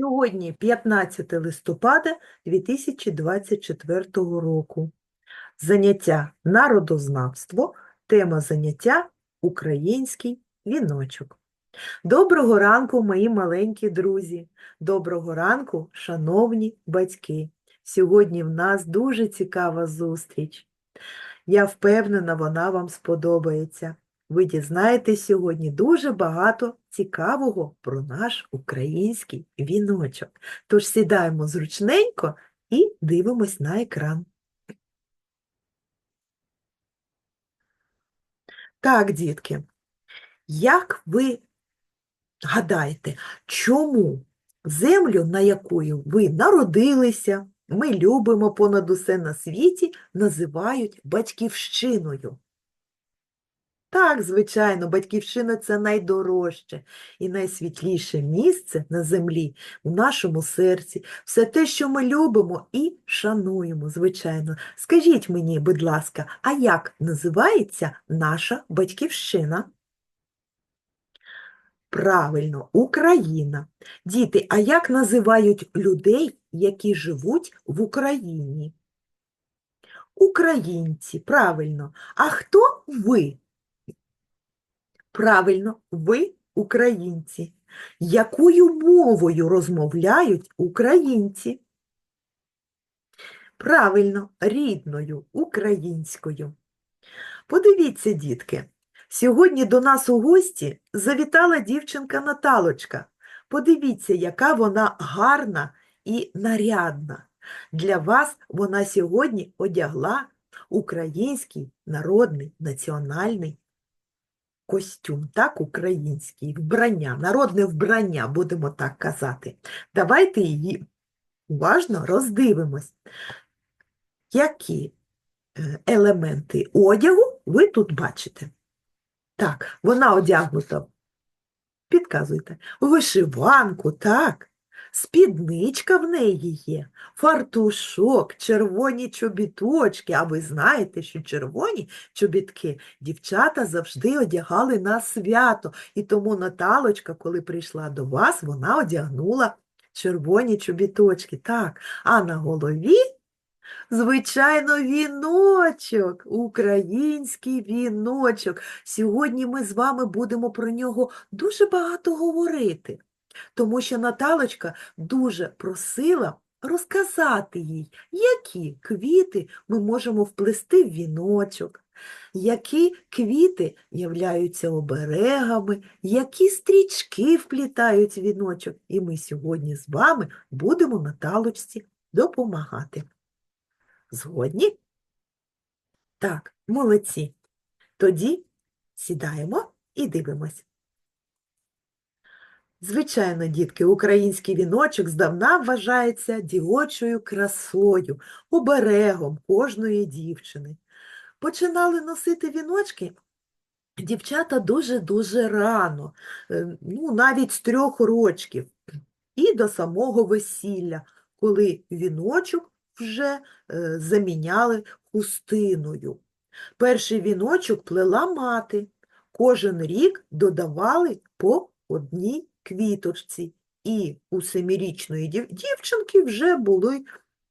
Сьогодні 15 листопада 2024 року. Заняття народознавство, тема заняття Український віночок. Доброго ранку, мої маленькі друзі! Доброго ранку, шановні батьки! Сьогодні в нас дуже цікава зустріч. Я впевнена, вона вам сподобається. Ви дізнаєтесь сьогодні дуже багато цікавого про наш український віночок. Тож сідаємо зручненько і дивимось на екран. Так, дітки, як ви гадаєте, чому землю, на якою ви народилися, ми любимо понад усе на світі, називають батьківщиною? Так, звичайно, батьківщина це найдорожче і найсвітліше місце на землі, у нашому серці, все те, що ми любимо і шануємо, звичайно. Скажіть мені, будь ласка, а як називається наша батьківщина? Правильно, Україна. Діти, а як називають людей, які живуть в Україні? Українці, правильно. А хто ви? Правильно, ви українці. Якою мовою розмовляють українці? Правильно, рідною, українською. Подивіться, дітки, сьогодні до нас у гості завітала дівчинка Наталочка. Подивіться, яка вона гарна і нарядна. Для вас вона сьогодні одягла український народний національний костюм, так, український, вбрання, народне вбрання, будемо так казати. Давайте її уважно роздивимось, які е, елементи одягу ви тут бачите. Так, вона одягнута, підказуйте, вишиванку, так. Спідничка в неї є, фартушок, червоні чобіточки. А ви знаєте, що червоні чобітки дівчата завжди одягали на свято. І тому Наталочка, коли прийшла до вас, вона одягнула червоні чобіточки. Так, а на голові, звичайно, віночок, український віночок. Сьогодні ми з вами будемо про нього дуже багато говорити тому що Наталочка дуже просила розказати їй, які квіти ми можемо вплести в віночок, які квіти являються оберегами, які стрічки вплітають в віночок. І ми сьогодні з вами будемо Наталочці допомагати. Згодні? Так, молодці. Тоді сідаємо і дивимось. Звичайно, дітки, український віночок здавна вважається дівочою красою, оберегом кожної дівчини. Починали носити віночки дівчата дуже-дуже рано, е, ну, навіть з трьох рочків, і до самого весілля, коли віночок вже е, заміняли хустиною. Перший віночок плела мати, кожен рік додавали по одній квіточці, і у семирічної дів- дівчинки вже були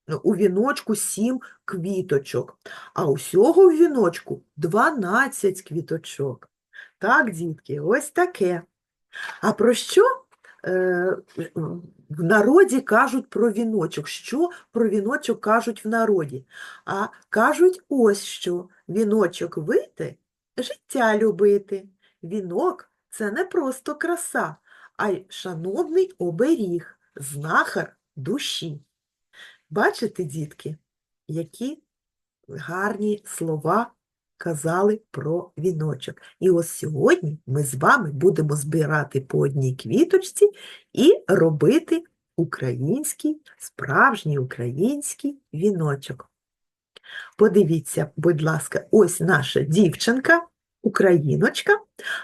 е, у віночку сім квіточок, а усього в віночку 12 квіточок. Так, дітки, ось таке. А про що е, в народі кажуть про віночок? Що про віночок кажуть в народі? А кажуть ось що віночок вити, життя любити. Вінок це не просто краса, а й шановний оберіг, знахар душі. Бачите, дітки, які гарні слова казали про віночок. І ось сьогодні ми з вами будемо збирати по одній квіточці і робити український, справжній український віночок. Подивіться, будь ласка, ось наша дівчинка, україночка,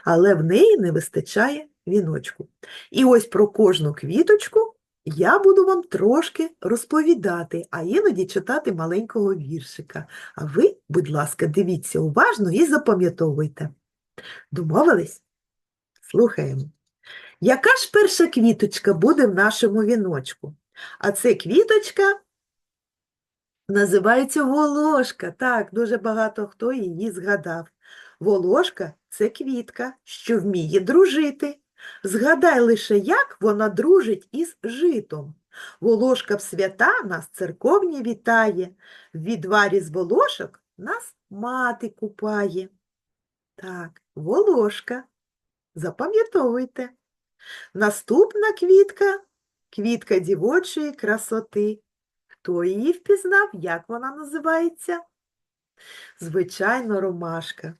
але в неї не вистачає віночку. І ось про кожну квіточку я буду вам трошки розповідати, а іноді читати маленького віршика. А ви, будь ласка, дивіться уважно і запам'ятовуйте. Домовились? Слухаємо. Яка ж перша квіточка буде в нашому віночку? А це квіточка називається волошка. Так, дуже багато хто її згадав. Волошка – це квітка, що вміє дружити. Згадай лише, як вона дружить із житом. Волошка в свята нас церковні вітає, в відварі з волошок нас мати купає. Так, волошка. Запам'ятовуйте. Наступна квітка – квітка дівочої красоти. Хто її впізнав, як вона називається? Звичайно, ромашка.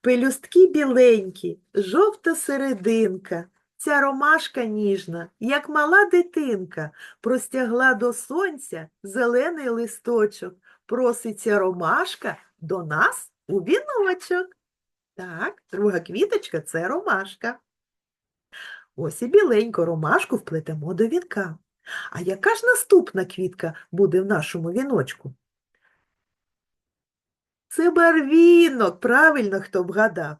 Пелюстки біленькі, жовта серединка. Ця ромашка ніжна, як мала дитинка, простягла до сонця зелений листочок. Проситься ромашка до нас у віночок. Так, друга квіточка – це ромашка. Ось і біленьку ромашку вплетемо до вінка. А яка ж наступна квітка буде в нашому віночку? Це барвінок, правильно хто вгадав.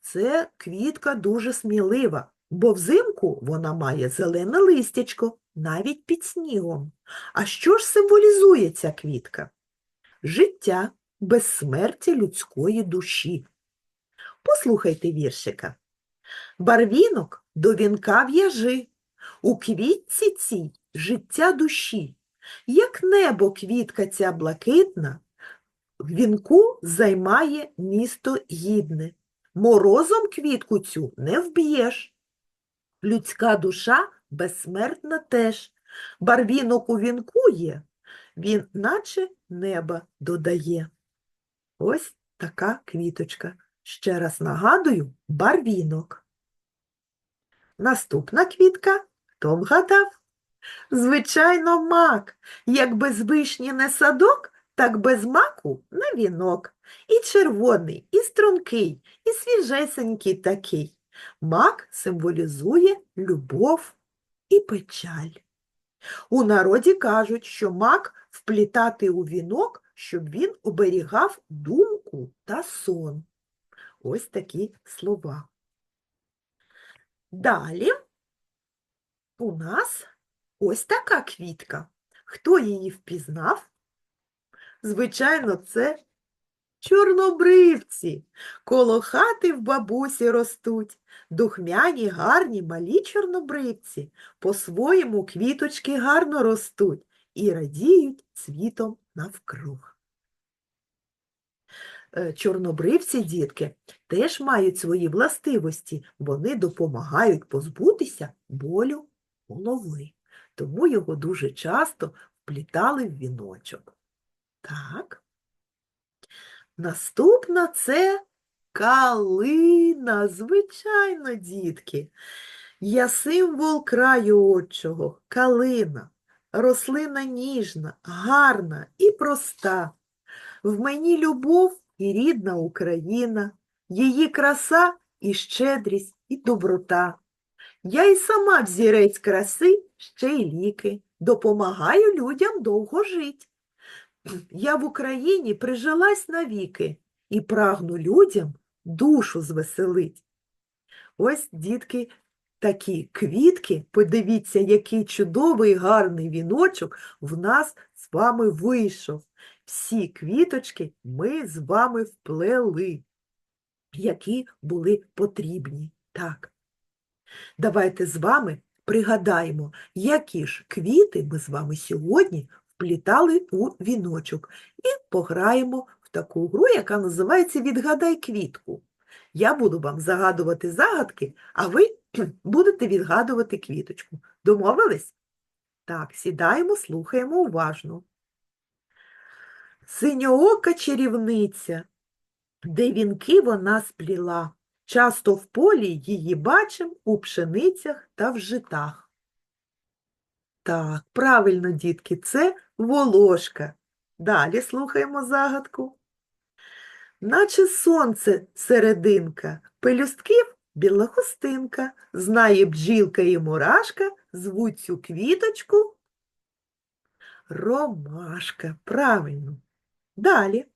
Це квітка дуже смілива, бо взимку вона має зелене листячко, навіть під снігом. А що ж символізує ця квітка? Життя, безсмертя людської душі. Послухайте віршика. Барвінок до вінка в'яжи, у квітці цій життя душі. Як небо квітка ця блакитна, вінку займає місто гідне. Морозом квітку цю не вб'єш. Людська душа безсмертна теж. Барвінок у вінку є, він наче неба додає. Ось така квіточка. Ще раз нагадую, барвінок. Наступна квітка, хто вгадав? Звичайно, мак. Як без вишні не садок, так без маку не вінок. І червоний, і стрункий, і свіжесенький такий. Мак символізує любов і печаль. У народі кажуть, що мак вплітати у вінок, щоб він оберігав думку та сон. Ось такі слова. Далі у нас ось така квітка. Хто її впізнав? Звичайно, це чорнобривці. Коло хати в бабусі ростуть. Духмяні, гарні, малі чорнобривці. По-своєму квіточки гарно ростуть і радіють цвітом навкруг. Е, Чорнобривці, дітки, теж мають свої властивості. Вони допомагають позбутися болю голови. Тому його дуже часто вплітали в віночок. Так. Наступна це калина, звичайно, дітки. Я символ краю отчого, калина, рослина ніжна, гарна і проста. В мені любов і рідна Україна, її краса і щедрість, і доброта. Я й сама взірець краси, ще й ліки, допомагаю людям довго жить. Я в Україні прижилась навіки і прагну людям душу звеселить. Ось, дітки, такі квітки, подивіться, який чудовий гарний віночок в нас з вами вийшов. Всі квіточки ми з вами вплели, які були потрібні. Так. Давайте з вами пригадаємо, які ж квіти ми з вами сьогодні вплітали у віночок. І пограємо в таку гру, яка називається Відгадай квітку. Я буду вам загадувати загадки, а ви будете відгадувати квіточку. Домовились? Так, сідаємо, слухаємо уважно. Синьоока чарівниця, де вінки вона спліла. Часто в полі її бачим у пшеницях та в житах. Так, правильно, дітки, це волошка. Далі слухаємо загадку. Наче сонце серединка, пелюстків біла хустинка, знає бджілка і мурашка, звуть цю квіточку ромашка. Правильно. Далі.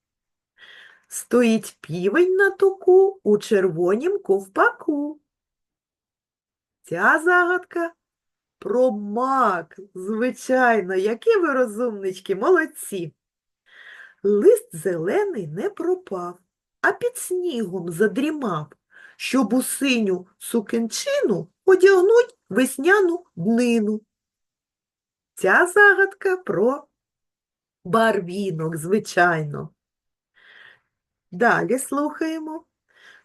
Стоїть півень на туку у червонім ковпаку. Ця загадка про мак. Звичайно, які ви розумнички, молодці. Лист зелений не пропав, а під снігом задрімав, щоб у синю сукенчину одягнуть весняну днину. Ця загадка про барвінок, звичайно. Далі слухаємо.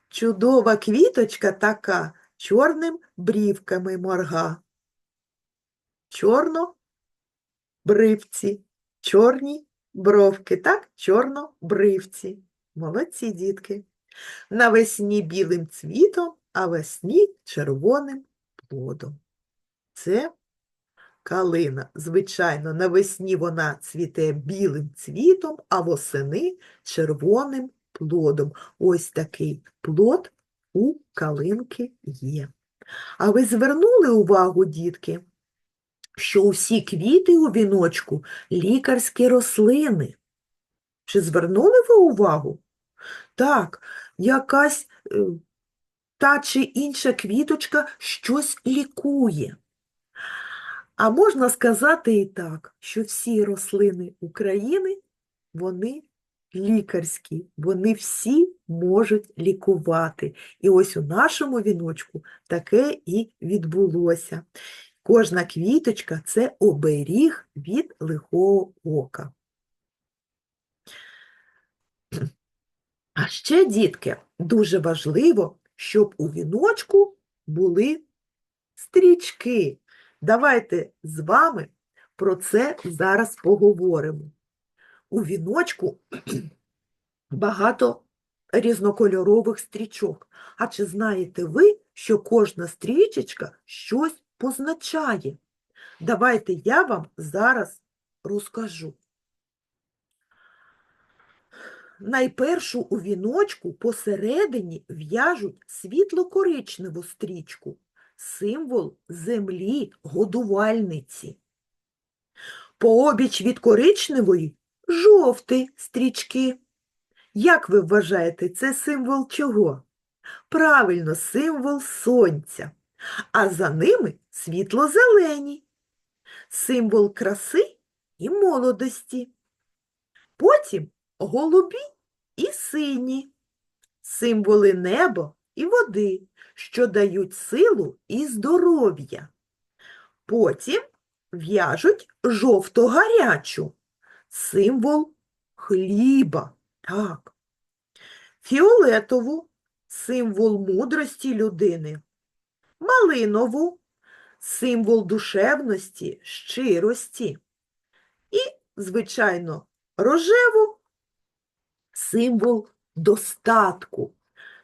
Чудова квіточка така чорним брівками морга. Чорно бривці, чорні бровки, так, чорнобривці. Молодці, дітки. Навесні білим цвітом, а весні червоним плодом. Це калина. Звичайно, навесні вона цвіте білим цвітом, а восени червоним плодом. Ось такий плод у калинки є. А ви звернули увагу, дітки, що усі квіти у віночку лікарські рослини. Чи звернули ви увагу? Так, якась е, та чи інша квіточка щось лікує. А можна сказати і так, що всі рослини України, вони лікарські, вони всі можуть лікувати. І ось у нашому віночку таке і відбулося. Кожна квіточка – це оберіг від лихого ока. А ще, дітки, дуже важливо, щоб у віночку були стрічки. Давайте з вами про це зараз поговоримо. У віночку багато різнокольорових стрічок. А чи знаєте ви, що кожна стрічечка щось позначає? Давайте я вам зараз розкажу. Найпершу у віночку посередині в'яжуть світло-коричневу стрічку, символ землі годувальниці. Пообіч від коричневої жовті стрічки. Як ви вважаєте, це символ чого? Правильно, символ сонця, а за ними світло-зелені, символ краси і молодості. Потім голубі і сині, символи неба і води, що дають силу і здоров'я. Потім в'яжуть жовто-гарячу, символ хліба. Так. Фіолетову символ мудрості людини, малинову символ душевності, щирості. І, звичайно, рожеву символ достатку.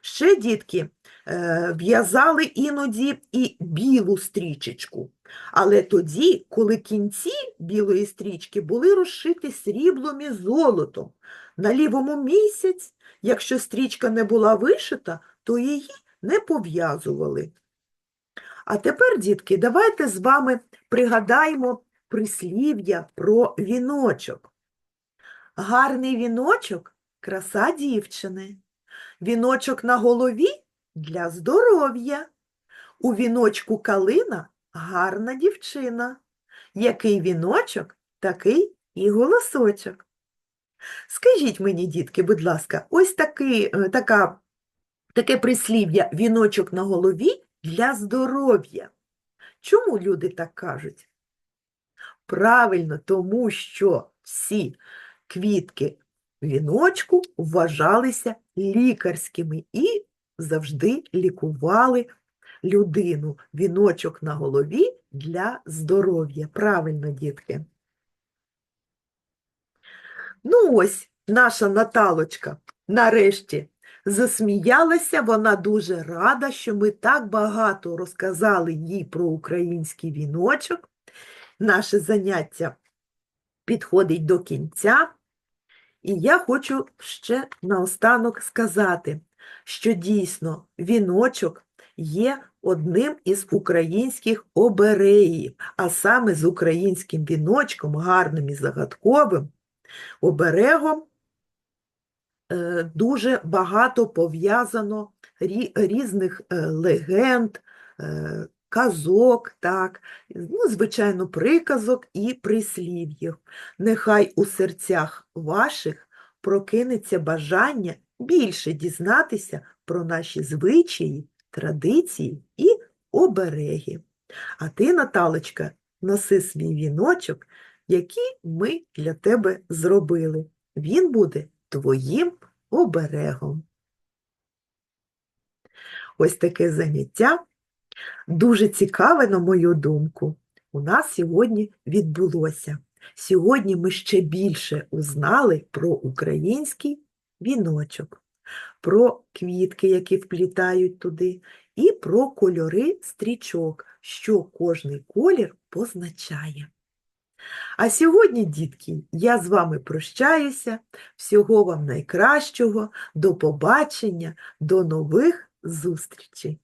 Ще, дітки, е, в'язали іноді і білу стрічечку. Але тоді, коли кінці білої стрічки були розшиті сріблом і золотом, на лівому місяць, якщо стрічка не була вишита, то її не пов'язували. А тепер, дітки, давайте з вами пригадаємо прислів'я про віночок. Гарний віночок краса дівчини. Віночок на голові для здоров'я. У віночку калина гарна дівчина. Який віночок, такий і голосочок. Скажіть мені, дітки, будь ласка, ось такий, е, така, таке прислів'я віночок на голові для здоров'я. Чому люди так кажуть? Правильно, тому що всі квітки віночку вважалися лікарськими і завжди лікували людину. Віночок на голові для здоров'я. Правильно, дітки. Ну ось, наша Наталочка нарешті засміялася, вона дуже рада, що ми так багато розказали їй про український віночок. Наше заняття підходить до кінця. І я хочу ще наостанок сказати, що дійсно віночок є одним із українських обереїв, а саме з українським віночком, гарним і загадковим, оберегом дуже багато пов'язано різних е, легенд, е, казок, так, ну, звичайно, приказок і прислів'їв. Нехай у серцях ваших прокинеться бажання більше дізнатися про наші звичаї, традиції і обереги. А ти, Наталочка, носи свій віночок, який ми для тебе зробили. Він буде твоїм оберегом. Ось таке заняття, дуже цікаве, на мою думку, у нас сьогодні відбулося. Сьогодні ми ще більше узнали про український віночок, про квітки, які вплітають туди, і про кольори стрічок, що кожний колір позначає. А сьогодні, дітки, я з вами прощаюся. Всього вам найкращого, до побачення, до нових зустрічей!